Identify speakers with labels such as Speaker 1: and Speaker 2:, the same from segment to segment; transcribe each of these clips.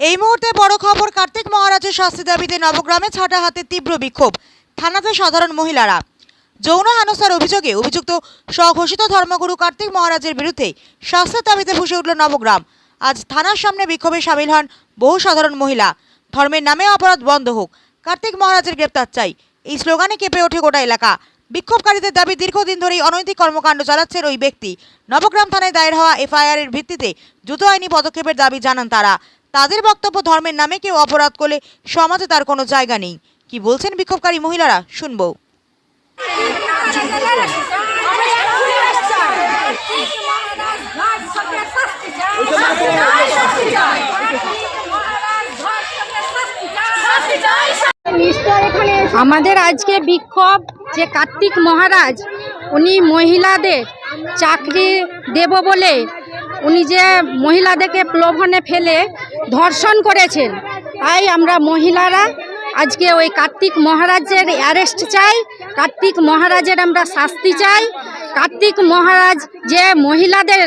Speaker 1: এই মুহূর্তে বড় খবর, কার্তিক মহারাজের শাস্তি দাবিতে নবগ্রামে ছাটা হাতে তীব্র বিক্ষোভ। থানাতে সাধারণ মহিলারা। যৌন হেনস্থার অভিযোগে অভিযুক্ত স্বঘোষিত ধর্মগুরু কার্তিক মহারাজের বিরুদ্ধে শাস্তির দাবিতে ফুসে উঠল নবগ্রাম। আজ থানার সামনে বিক্ষোভে সামিল হন বহু সাধারণ মহিলা। ধর্মের নামে অপরাধ বন্ধ হোক, কার্তিক মহারাজের গ্রেপ্তার চাই। এই স্লোগানে কেঁপে ওঠে গোটা এলাকা। বিক্ষোভকারীদের দাবি, দীর্ঘদিন ধরেই অনৈতিক কর্মকাণ্ড চালাচ্ছেন ওই ব্যক্তি। নবগ্রাম থানায় দায়ের হওয়া এফআইআর এর ভিত্তিতে দ্রুত আইনি পদক্ষেপের দাবি জানান তারা। তাদের বক্তব্য ধর্মের নামে কেউ অপরাধ করলে সমাজে তার কোনো জায়গা নেই। কি বলছেন বিক্ষোভকারী মহিলারা? শুনব।
Speaker 2: আমাদের আজকে বিক্ষোভ যে কার্তিক মহারাজ, উনি মহিলাদের চাকরি দেব বলে উনি যে মহিলাদেরকে প্লোভনে ফেলে ধর্ষণ করেছেন, তাই আমরা মহিলারা আজকে ওই কার্তিক মহারাজের অ্যারেস্ট চাই, কার্তিক মহারাজের আমরা শাস্তি চাই। কার্তিক মহারাজ যে মহিলাদের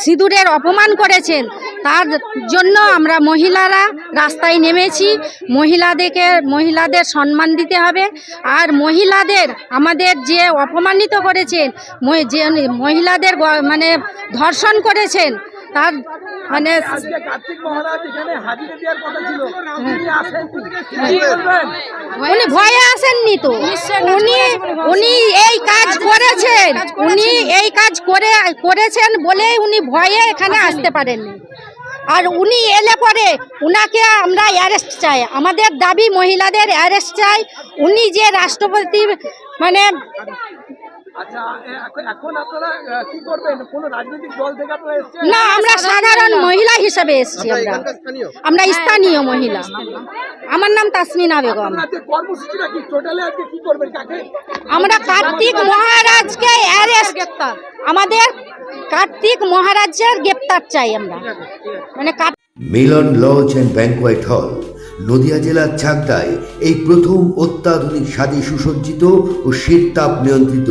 Speaker 2: সিঁদুরের অপমান করেছেন, তার জন্য আমরা মহিলারা রাস্তায় নেমেছি। মহিলাদেরকে, মহিলাদের সম্মান দিতে হবে। আর মহিলাদের আমাদের যে অপমানিত করেছেন যে মহিলাদের মানে ধর্ষণ করেছেন তার মানে
Speaker 3: আজকে কার্তিক মহারাজ এখানে হাজিরা দেওয়ার কথা ছিল। তিনি আসেননি। কি বলবেন?
Speaker 2: উনি ভয়ে আসেননি তো। উনি উনি এই কাজ করেছেন। উনি এই কাজ করে করেছেন বলেই উনি ভয়ে এখানে আসতে পারেননি। আর উনি এলে পরে উনাকে আমরা অ্যারেস্ট চাই। আমাদের দাবি মহিলাদের অ্যারেস্ট চাই। উনি যে রাষ্ট্রপতি মানে
Speaker 3: আচ্ছা এ- এখন- এখন আপনারা আহ, কি করবেন? কোন রাজনৈতিক দল থেকে
Speaker 2: না আমরা সাধারণ মহিলা হিসেবে এসেছি আমরা আমরা। স্থানীয়। মহিলা। আমার নাম তাসমিনা বেগম।
Speaker 3: আপনারা আজকে কর্মসূচিটা কি? টোটালে আজকে কি করবেন? কাকে?
Speaker 2: আমরা কার্তিক মহারাজকে অ্যারেস্ট আমাদের কার্তিক মহারাজের গ্রেপ্তার চাই আমরা। মানে
Speaker 4: মিলন লজ অ্যান্ড ব্যাংকোয়েট হল নদিয়া জেলার চাকদায় এই প্রথম অত্যাধুনিক স্বাদে সুসজ্জিত ও শীততাপ নিয়ন্ত্রিত